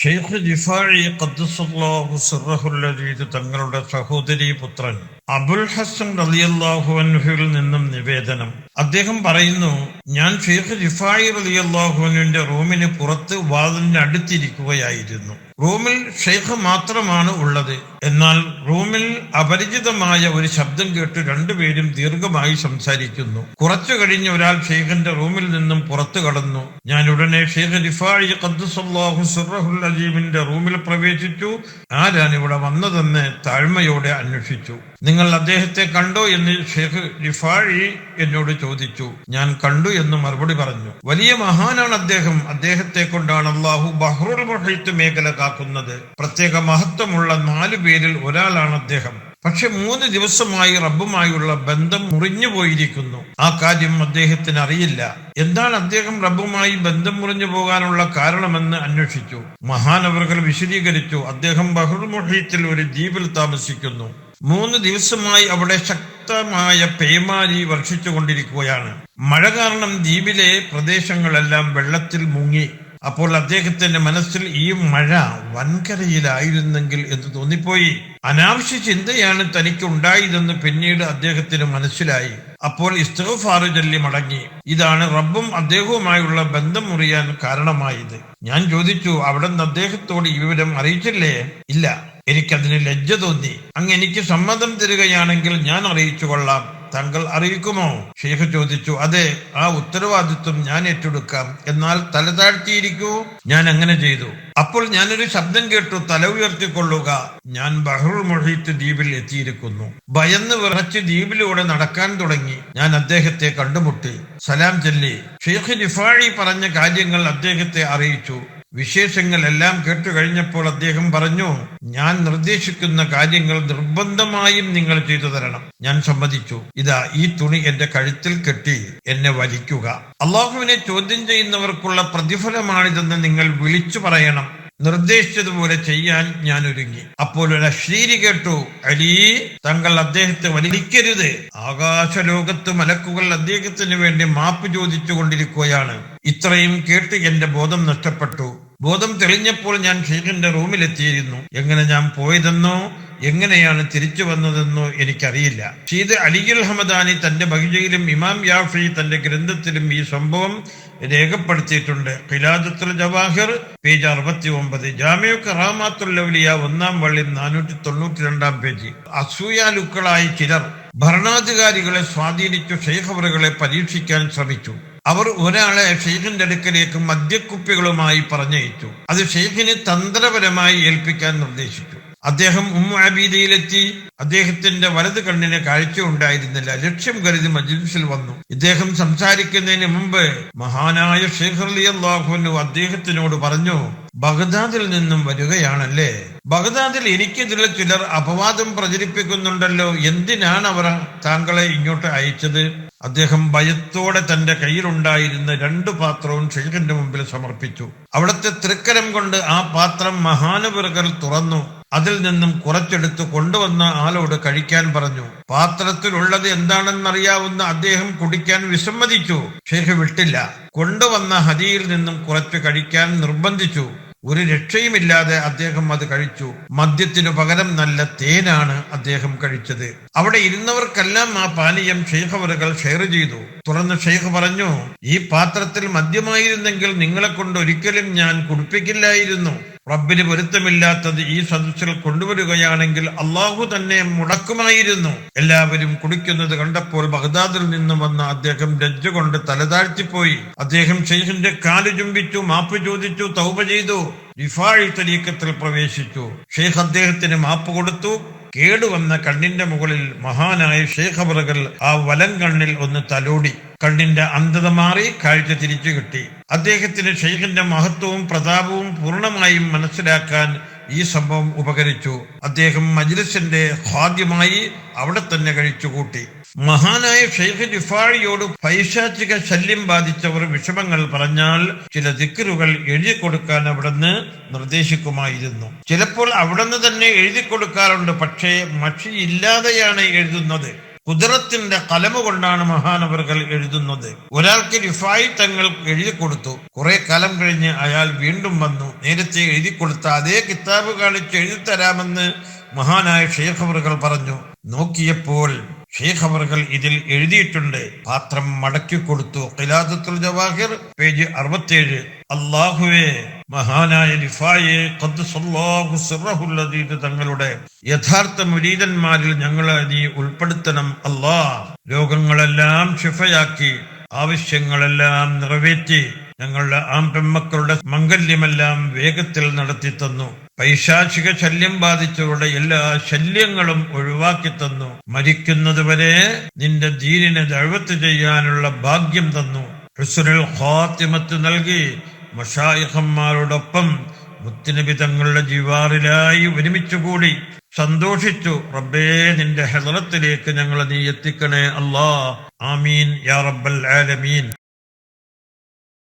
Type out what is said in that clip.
ഷെയ്ഖ് ജിഫാഴി ഖദ്ദസല്ലാഹു സിറഹുല്ലദീദ് തങ്ങളുടെ സഹോദരി പുത്രൻ അബുൽ ഹസൻ റളിയല്ലാഹു അൻഹുവിൽ നിന്നും നിവേദനം. അദ്ദേഹം പറയുന്നു ഞാൻ ഷെയ്ഖ് ജിഫായി അൻഹുന്റെ റൂമിന് പുറത്ത് വാതിലിന് അടുത്തിരിക്കുകയായിരുന്നു. റൂമിൽ ഷെയ്ഖ് മാത്രമാണ് ഉള്ളത്. എന്നാൽ റൂമിൽ അപരിചിതമായ ഒരു ശബ്ദം കേട്ട് രണ്ടുപേരും ദീർഘമായി സംസാരിക്കുന്നു. കുറച്ചു കഴിഞ്ഞ് ഒരാൾ ഷെയ്ഖിന്റെ റൂമിൽ നിന്നും പുറത്തു കടന്നു. ഞാൻ ഉടനെ ഷെയ്ഖ് സിറഹുൽ അജീമിന്റെ റൂമിൽ പ്രവേശിച്ചു. ആരാണ് ഇവിടെ വന്നതെന്ന് താഴ്മയോടെ അന്വേഷിച്ചു. നിങ്ങൾ അദ്ദേഹത്തെ കണ്ടോ എന്ന് ഷെയ്ഖ് റിഫാഴി എന്നോട് ചോദിച്ചു. ഞാൻ കണ്ടു എന്ന് മറുപടി പറഞ്ഞു. വലിയ മഹാനാണ് അദ്ദേഹം. അദ്ദേഹത്തെ കൊണ്ടാണ് അള്ളാഹു ബഹ്റുൽ മേഖല കാക്കുന്നത് പ്രത്യേക മഹത്വമുള്ള നാലു പേരിൽ ഒരാളാണ് അദ്ദേഹം. പക്ഷെ മൂന്ന് ദിവസമായി റബ്ബുമായുള്ള ബന്ധം മുറിഞ്ഞു പോയിരിക്കുന്നു. ആ കാര്യം അദ്ദേഹത്തിന് അറിയില്ല എന്താണ് അദ്ദേഹം റബ്ബുമായി ബന്ധം മുറിഞ്ഞു പോകാനുള്ള കാരണമെന്ന് അന്വേഷിച്ചു. മഹാനവറുകൾ വിശദീകരിച്ചു. അദ്ദേഹം ബഹുർമുഹീത്തിൽ ഒരു ദ്വീപിൽ താമസിക്കുന്നു. മൂന്ന് ദിവസമായി അവിടെ ശക്തമായ പേമാരി വർഷിച്ചു കൊണ്ടിരിക്കുകയാണ് മഴ കാരണം ദ്വീപിലെ പ്രദേശങ്ങളെല്ലാം വെള്ളത്തിൽ മുങ്ങി. അപ്പോൾ അദ്ദേഹത്തിന്റെ മനസ്സിൽ ഈ മഴ വൻകരയിലായിരുന്നെങ്കിൽ എന്ന് തോന്നിപ്പോയി. അനാവശ്യ ചിന്തയാണ് തനിക്ക് ഉണ്ടായതെന്ന് പിന്നീട് അദ്ദേഹത്തിന് മനസ്സിലായി. അപ്പോൾ ഇസ്തഫാറു ചൊല്ലി മടങ്ങി. ഇതാണ് റബ്ബും അദ്ദേഹവുമായുള്ള ബന്ധം മുറിയാൻ കാരണമായത്. ഞാൻ ചോദിച്ചു അവിടെ നിന്ന് അദ്ദേഹത്തോട് ഈ വിവരം അറിയിച്ചില്ലേ? ഇല്ല എനിക്കതിന് ലജ്ജ തോന്നി. അങ്ങ് എനിക്ക് സമ്മതം തരികയാണെങ്കിൽ ഞാൻ അറിയിച്ചു കൊള്ളാം. താങ്കൾ അറിയിക്കുമോ? ഷെയ്ഖ് ചോദിച്ചു അതെ ആ ഉത്തരവാദിത്വം ഞാൻ ഏറ്റെടുക്കാം. എന്നാൽ തല താഴ്ത്തിയിരിക്കൂ. ഞാൻ അങ്ങനെ ചെയ്തു. അപ്പോൾ ഞാനൊരു ശബ്ദം കേട്ടു തല ഉയർത്തിക്കൊള്ളുക. ഞാൻ ബഹ്റുൽ മൊഹീത്ത് ദ്വീപിൽ എത്തിയിരിക്കുന്നു. ഭയന്ന് വിറച്ച് ദ്വീപിലൂടെ നടക്കാൻ തുടങ്ങി. ഞാൻ അദ്ദേഹത്തെ കണ്ടുമുട്ടി. സലാം ചൊല്ലി. ഷെയ്ഖ് ജിഫാഴി പറഞ്ഞ കാര്യങ്ങൾ അദ്ദേഹത്തെ അറിയിച്ചു. വിശേഷങ്ങൾ എല്ലാം കേട്ടു കഴിഞ്ഞപ്പോൾ അദ്ദേഹം പറഞ്ഞു ഞാൻ നിർദ്ദേശിക്കുന്ന കാര്യങ്ങൾ നിർബന്ധമായും നിങ്ങൾ ചെയ്തു തരണം. ഞാൻ സമ്മതിച്ചു. ഇതാ ഈ തുണി എന്റെ കഴുത്തിൽ കെട്ടി എന്നെ വലിക്കുക. അള്ളാഹുവിനെ ചോദ്യം ചെയ്യുന്നവർക്കുള്ള പ്രതിഫലമാണിതെന്ന് നിങ്ങൾ വിളിച്ചു പറയണം. നിർദ്ദേശിച്ചതുപോലെ ചെയ്യാൻ ഞാൻ ഒരുങ്ങി. അപ്പോൾ ഒരു അശ്ലീരി കേട്ടു അലി തങ്ങൾ അദ്ദേഹത്തെ വലിക്കരുത്. ആകാശലോകത്ത് മലക്കുകൾ അദ്ദേഹത്തിന് വേണ്ടി മാപ്പ് ചോദിച്ചു കൊണ്ടിരിക്കുകയാണ് ഇത്രയും കേട്ട് എന്റെ ബോധം നഷ്ടപ്പെട്ടു. ബോധം തെളിഞ്ഞപ്പോൾ ഞാൻ ഷെയ്ഖിന്റെ റൂമിലെത്തിയിരുന്നു. എങ്ങനെ ഞാൻ പോയതെന്നോ എങ്ങനെയാണ് തിരിച്ചു വന്നതെന്നോ എനിക്കറിയില്ല. ഷീദ് അലിഗുൽ ഹമദാനി തന്റെ ബഹിജയിലും ഇമാം യാഫി തന്റെ ഗ്രന്ഥത്തിലും ഈ സംഭവം രേഖപ്പെടുത്തിയിട്ടുണ്ട്. ഖിലാദത്തുൽ ജവാഹിർ പേജ് അറുപത്തി ഒമ്പത് ജാമ്യു കറാമാത്തുല്ലൗലിയ ഒന്നാം വള്ളി നാനൂറ്റി തൊണ്ണൂറ്റി രണ്ടാം പേജ്. അസൂയാലുക്കളായ ചിലർ ഭരണാധികാരികളെ സ്വാധീനിച്ചു ഷെയ്ഖവറുകളെ പരീക്ഷിക്കാൻ ശ്രമിച്ചു. അവർ ഒരാളെ ഷെയ്ഖിന്റെ അടുക്കലേക്ക് മദ്യക്കുപ്പികളുമായി പറഞ്ഞയച്ചു. അത് ഷെയ്ഖിന് തന്ത്രപരമായി ഏൽപ്പിക്കാൻ നിർദ്ദേശിച്ചു. അദ്ദേഹം ഉമ്മ അബീദയിലെത്തി. അദ്ദേഹത്തിന്റെ വലത് കണ്ണിന് കാഴ്ച ഉണ്ടായിരുന്നില്ല ലക്ഷ്യം കരുതി മജ്ലിസിൽ വന്നു. ഇദ്ദേഹം സംസാരിക്കുന്നതിന് മുമ്പ് മഹാനായ ഷെയ്ഖ് അലി അള്ളാഹുനു അദ്ദേഹത്തിനോട് പറഞ്ഞു ബഗ്ദാദിൽ നിന്നും വരികയാണല്ലേ? ബഗ്ദാദിൽ എനിക്കെതിരെ ചിലർ അപവാദം പ്രചരിപ്പിക്കുന്നുണ്ടല്ലോ. എന്തിനാണ് അവർ താങ്കളെ ഇങ്ങോട്ട് അയച്ചത്? അദ്ദേഹം ഭയത്തോടെ തന്റെ കയ്യിലുണ്ടായിരുന്ന രണ്ട് പാത്രവും ഷെയ്ഖിന്റെ മുമ്പിൽ സമർപ്പിച്ചു. അവിടുത്തെ തൃക്കരം കൊണ്ട് ആ പാത്രം മഹാനവറുകൾ തുറന്നു. അതിൽ നിന്നും കുറച്ചെടുത്ത് കൊണ്ടുവന്ന ആളോട് കഴിക്കാൻ പറഞ്ഞു. പാത്രത്തിലുള്ളത് എന്താണെന്നറിയാവുന്ന അദ്ദേഹം കുടിക്കാൻ വിസമ്മതിച്ചു. ഷെയ്ഖ് വിട്ടില്ല. കൊണ്ടുവന്ന ഹതിയിൽ നിന്നും കുറച്ച് കഴിക്കാൻ നിർബന്ധിച്ചു. ഒരു രക്ഷയുമില്ലാതെ അദ്ദേഹം അത് കഴിച്ചു. മദ്യത്തിനു പകരം നല്ല തേനാണ് അദ്ദേഹം കഴിച്ചത്. അവിടെ ഇരുന്നവർക്കെല്ലാം ആ പാനീയം ഷെയ്ഖവറുകൾ ഷെയർ ചെയ്തു. തുറന്ന് ഷെയ്ഖ് പറഞ്ഞു ഈ പാത്രത്തിൽ മദ്യമായിരുന്നെങ്കിൽ നിങ്ങളെ കൊണ്ട് ഒരിക്കലും ഞാൻ കുടിപ്പിക്കില്ലായിരുന്നു. റബ്ബിന് പൊരുത്തമില്ലാത്തത് ഈ സദസ്സിൽ കൊണ്ടുവരികയാണെങ്കിൽ അള്ളാഹു തന്നെ മുടക്കുമായിരുന്നു. എല്ലാവരും കുടിക്കുന്നത് കണ്ടപ്പോൾ ബഗ്ദാദിൽ നിന്ന് വന്ന അദ്ദേഹം ലജ്ജ കൊണ്ട് തലതാഴ്ത്തിപ്പോയി. അദ്ദേഹം ഷെയ്ഖിന്റെ കാൽ ചുംബിച്ചു മാപ്പ് ചോദിച്ചു തൗപ ചെയ്തു ഇഫാഴി തരീക്കത്തിൽ പ്രവേശിച്ചു. ഷെയ്ഖ് അദ്ദേഹത്തിന് മാപ്പ് കൊടുത്തു. കേടുവന്ന കണ്ണിന്റെ മുകളിൽ മഹാനായ ഷെയ്ഖ് ഷേഖബറുകൾ ആ വലം കണ്ണിൽ ഒന്ന് തലോടി. കണ്ണിന്റെ അന്ധത മാറി കാഴ്ച തിരിച്ചു കിട്ടി. അദ്ദേഹത്തിന് ഷെയ്ഖിന്റെ മഹത്വവും പ്രതാപവും പൂർണമായും മനസ്സിലാക്കാൻ ഈ സംഭവം ഉപകരിച്ചു. അദ്ദേഹം മജ്ലിസിന്റെ ഹാദ്യമായി അവിടെ തന്നെ കഴിച്ചുകൂട്ടി. മഹാനായ ഷെയ്ഖ് ജിഫാഴിയോട് പൈശാചിക ശല്യം ബാധിച്ചവർ വിഷമങ്ങൾ പറഞ്ഞാൽ ചില ദിക്കറുകൾ എഴുതി കൊടുക്കാൻ അവിടുന്ന് നിർദ്ദേശിക്കുമായിരുന്നു. ചിലപ്പോൾ അവിടുന്ന് തന്നെ എഴുതി കൊടുക്കാറുണ്ട് പക്ഷേ മഷിയില്ലാതെയാണ് എഴുതുന്നത്. കുതിരത്തിന്റെ കലമ കൊണ്ടാണ് മഹാനവറുകൾ എഴുതുന്നത്. ഒരാൾക്ക് റിഫായി തങ്ങൾ എഴുതി കൊടുത്തു. കുറെ കാലം കഴിഞ്ഞ് അയാൾ വീണ്ടും വന്നു. നേരത്തെ എഴുതി കൊടുത്ത അതേ കിതാബ് കാണിച്ച് എഴുതി തരാമെന്ന് മഹാനായ ഷെയ്ഖ് പറഞ്ഞു. നോക്കിയപ്പോൾ ഷെയ്ഖ് അവർകൾ ഇതിൽ എഴുതിയിട്ടുണ്ട്. പാത്രം മടക്കി കൊടുത്തു. ഖിലാദത്തുൽ ജവാഹിർ പേജ് അറുപത്തിയേഴ്. അള്ളാഹുവേ മഹാനായ ലിഫായെ തങ്ങളുടെ യഥാർത്ഥ മുരീതന്മാരിൽ ഞങ്ങളെ നീ ഉൾപ്പെടുത്തണം. അള്ളാഹ് രോഗങ്ങളെല്ലാം ഷിഫയാക്കി ആവശ്യങ്ങളെല്ലാം നിറവേറ്റി ഞങ്ങളുടെ ആംപെമ്മക്കളുടെ മംഗല്യമെല്ലാം വേഗത്തിൽ നടത്തി തന്നു പൈശാചിക ശല്യം ബാധിച്ചവരുടെ എല്ലാ ശല്യങ്ങളും ഒഴിവാക്കി തന്നു മരിക്കുന്നതുവരെ നിന്റെ ദീനിനെ ദഴവത്ത് ചെയ്യാനുള്ള ഭാഗ്യം തന്നു. ഹുസുനിൽ ഖാത്തിമത്ത് നൽകി. മഷായിഹന്മാരോടൊപ്പം മുത്തിനബി തങ്ങളുടെ ജിവാറിലായി ഒരുമിച്ച് കൂടി സന്തോഷിച്ചു. റബ്ബേ നിന്റെ ഹെദറത്തിലേക്ക് ഞങ്ങളെ നീ എത്തിക്കണേ അല്ലാ ആമീൻ. യാ റബ്ബൽ ആലമീൻ.